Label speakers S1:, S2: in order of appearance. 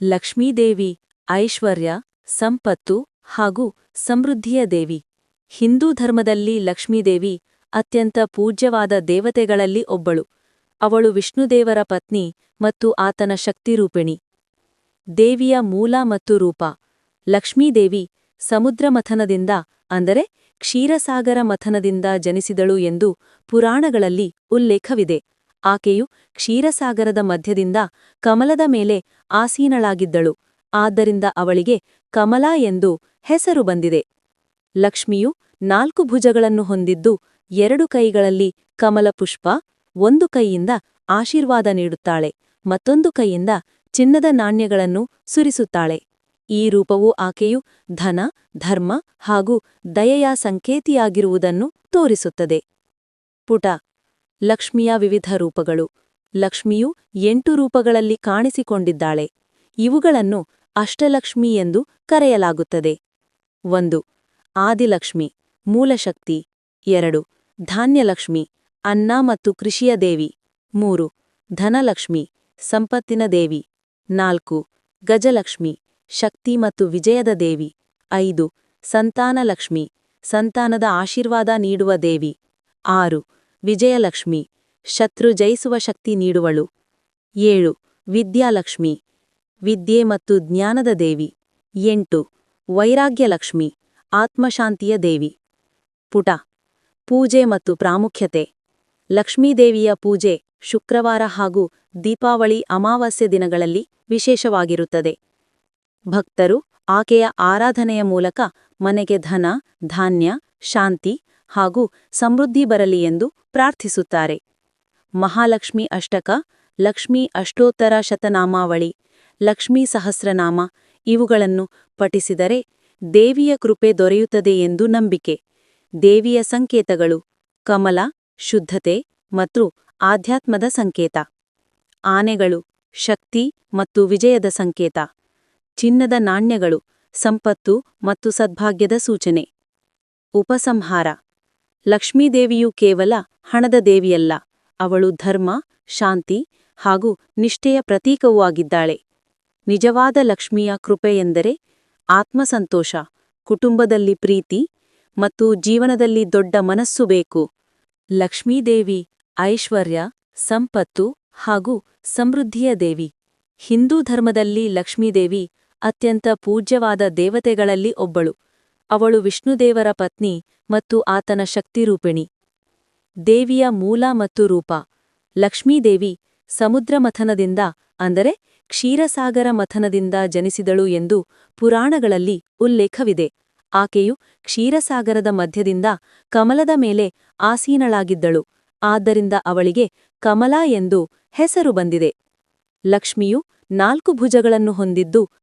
S1: ಲಕ್ಷ್ಮೀದೇವಿ, ಐಶ್ವರ್ಯ, ಸಂಪತ್ತು ಹಾಗೂ ಸಮೃದ್ಧಿಯ ದೇವಿ. ಹಿಂದೂ ಧರ್ಮದಲ್ಲಿ ಲಕ್ಷ್ಮೀದೇವಿ ಅತ್ಯಂತ ಪೂಜ್ಯವಾದ ದೇವತೆಗಳಲ್ಲಿ ಒಬ್ಬಳು. ಅವಳು ವಿಷ್ಣುದೇವರ ಪತ್ನಿ ಮತ್ತು ಆತನ ಶಕ್ತಿರೂಪಿಣಿ ದೇವಿಯ ಮೂಲ ಮತ್ತು ರೂಪ. ಲಕ್ಷ್ಮೀದೇವಿ ಸಮುದ್ರ ಮಥನದಿಂದ, ಅಂದರೆ ಕ್ಷೀರಸಾಗರ ಮಥನದಿಂದ ಜನಿಸಿದಳು ಎಂದು ಪುರಾಣಗಳಲ್ಲಿ ಉಲ್ಲೇಖವಿದೆ. ಆಕೆಯು ಕ್ಷೀರಸಾಗರದ ಮಧ್ಯದಿಂದ ಕಮಲದ ಮೇಲೆ ಆಸೀನಳಾಗಿದ್ದಳು. ಆದ್ದರಿಂದ ಅವಳಿಗೆ ಕಮಲಾ ಎಂದು ಹೆಸರು ಬಂದಿದೆ. ಲಕ್ಷ್ಮಿಯು ನಾಲ್ಕು ಭುಜಗಳನ್ನು ಹೊಂದಿದ್ದು ಎರಡು ಕೈಗಳಲ್ಲಿ ಕಮಲಪುಷ್ಪ, ಒಂದು ಕೈಯಿಂದ ಆಶೀರ್ವಾದ ನೀಡುತ್ತಾಳೆ, ಮತ್ತೊಂದು ಕೈಯಿಂದ ಚಿನ್ನದ ನಾಣ್ಯಗಳನ್ನು ಸುರಿಸುತ್ತಾಳೆ. ಈ ರೂಪವು ಆಕೆಯು ಧನ, ಧರ್ಮ ಹಾಗೂ ದಯೆಯ ಸಂಕೇತಿಯಾಗಿರುವುದನ್ನು ತೋರಿಸುತ್ತದೆ. ಪುಟ ಲಕ್ಷ್ಮಿಯ ವಿವಿಧ ರೂಪಗಳು. ಲಕ್ಷ್ಮಿಯು ಎಂಟು ರೂಪಗಳಲ್ಲಿ ಕಾಣಿಸಿಕೊಂಡಿದ್ದಾಳೆ. ಇವುಗಳನ್ನು ಅಷ್ಟಲಕ್ಷ್ಮಿ ಎಂದು ಕರೆಯಲಾಗುತ್ತದೆ. ಒಂದು, ಆದಿಲಕ್ಷ್ಮಿ, ಮೂಲಶಕ್ತಿ. ಎರಡು, ಧಾನ್ಯಲಕ್ಷ್ಮಿ, ಅನ್ನ ಮತ್ತು ಕೃಷಿಯ ದೇವಿ. ಮೂರು, ಧನಲಕ್ಷ್ಮಿ, ಸಂಪತ್ತಿನ ದೇವಿ. ನಾಲ್ಕು, ಗಜಲಕ್ಷ್ಮಿ, ಶಕ್ತಿ ಮತ್ತು ವಿಜಯದ ದೇವಿ. ಐದು, ಸಂತಾನಲಕ್ಷ್ಮಿ, ಸಂತಾನದ ಆಶೀರ್ವಾದ ನೀಡುವ ದೇವಿ. ಆರು ವಿಜಯಲಕ್ಷ್ಮಿ. ಶತ್ರು ಜಯಿಸುವ ಶಕ್ತಿ ನೀಡುವಳು. ಏಳು. ವಿದ್ಯಾಲಕ್ಷ್ಮಿ. ವಿದ್ಯೆ ಮತ್ತು ಜ್ಞಾನದ ದೇವಿ. ಎಂಟು. ವೈರಾಗ್ಯಲಕ್ಷ್ಮಿ. ಆತ್ಮಶಾಂತಿಯ ದೇವಿ. ಪುಟ. ಪೂಜೆ ಮತ್ತು ಪ್ರಾಮುಖ್ಯತೆ. ಲಕ್ಷ್ಮೀದೇವಿಯ ಪೂಜೆ ಶುಕ್ರವಾರ ಹಾಗೂ ದೀಪಾವಳಿ ಅಮಾವಾಸ್ಯೆ ದಿನಗಳಲ್ಲಿ ವಿಶೇಷವಾಗಿರುತ್ತದೆ. ಭಕ್ತರು ಆಕೆಯ ಆರಾಧನೆಯ ಮೂಲಕ ಮನೆಗೆ ಧನ, ಧಾನ್ಯ, ಶಾಂತಿ ಹಾಗೂ ಸಮೃದ್ಧಿ ಬರಲಿ ಎಂದು ಪ್ರಾರ್ಥಿಸುತ್ತಾರೆ. ಮಹಾಲಕ್ಷ್ಮಿ ಅಷ್ಟಕ, ಲಕ್ಷ್ಮೀ ಅಷ್ಟೋತ್ತರ ಶತನಾಮಾವಳಿ, ಲಕ್ಷ್ಮೀ ಸಹಸ್ರನಾಮ ಇವುಗಳನ್ನು ಪಠಿಸಿದರೆ ದೇವಿಯ ಕೃಪೆ ದೊರೆಯುತ್ತದೆ ಎಂದು ನಂಬಿಕೆ. ದೇವಿಯ ಸಂಕೇತಗಳು ಕಮಲ, ಶುದ್ಧತೆ ಮತ್ತು ಆಧ್ಯಾತ್ಮದ ಸಂಕೇತ. ಆನೆಗಳು ಶಕ್ತಿ ಮತ್ತು ವಿಜಯದ ಸಂಕೇತ. ಚಿನ್ನದ ನಾಣ್ಯಗಳು ಸಂಪತ್ತು ಮತ್ತು ಸದ್ಭಾಗ್ಯದ ಸೂಚನೆ. ಉಪಸಂಹಾರ ಲಕ್ಷ್ಮೀದೇವಿಯು ಕೇವಲ ಹಣದ ದೇವಿಯಲ್ಲ. ಅವಳು ಧರ್ಮ, ಶಾಂತಿ ಹಾಗೂ ನಿಷ್ಠೆಯ ಪ್ರತೀಕವೂ ಆಗಿದ್ದಾಳೆ. ನಿಜವಾದ ಲಕ್ಷ್ಮಿಯ ಕೃಪೆ ಎಂದರೆ ಆತ್ಮಸಂತೋಷ, ಕುಟುಂಬದಲ್ಲಿ ಪ್ರೀತಿ ಮತ್ತು ಜೀವನದಲ್ಲಿ ದೊಡ್ಡ ಮನಸ್ಸು ಬೇಕು. ಲಕ್ಷ್ಮೀದೇವಿ ಐಶ್ವರ್ಯ, ಸಂಪತ್ತು ಹಾಗೂ ಸಮೃದ್ಧಿಯ ದೇವಿ. ಹಿಂದೂ ಧರ್ಮದಲ್ಲಿ ಲಕ್ಷ್ಮೀದೇವಿ ಅತ್ಯಂತ ಪೂಜ್ಯವಾದ ದೇವತೆಗಳಲ್ಲಿ ಒಬ್ಬಳು. ಅವಳು ವಿಷ್ಣುದೇವರ ಪತ್ನಿ ಮತ್ತು ಆತನ ಶಕ್ತಿರೂಪಿಣಿ ದೇವಿಯ ಮೂಲ ಮತ್ತು ರೂಪ. ಲಕ್ಷ್ಮೀದೇವಿ ಸಮುದ್ರ ಮಥನದಿಂದ, ಅಂದರೆ ಕ್ಷೀರಸಾಗರ ಮಥನದಿಂದ ಜನಿಸಿದಳು ಎಂದು ಪುರಾಣಗಳಲ್ಲಿ ಉಲ್ಲೇಖವಿದೆ. ಆಕೆಯು ಕ್ಷೀರಸಾಗರದ ಮಧ್ಯದಿಂದ ಕಮಲದ ಮೇಲೆ ಆಸೀನಳಾಗಿದ್ದಳು. ಆದ್ದರಿಂದ ಅವಳಿಗೆ ಕಮಲ ಎಂದು ಹೆಸರು ಬಂದಿದೆ. ಲಕ್ಷ್ಮಿಯು ನಾಲ್ಕು ಭುಜಗಳನ್ನು ಹೊಂದಿದ್ದು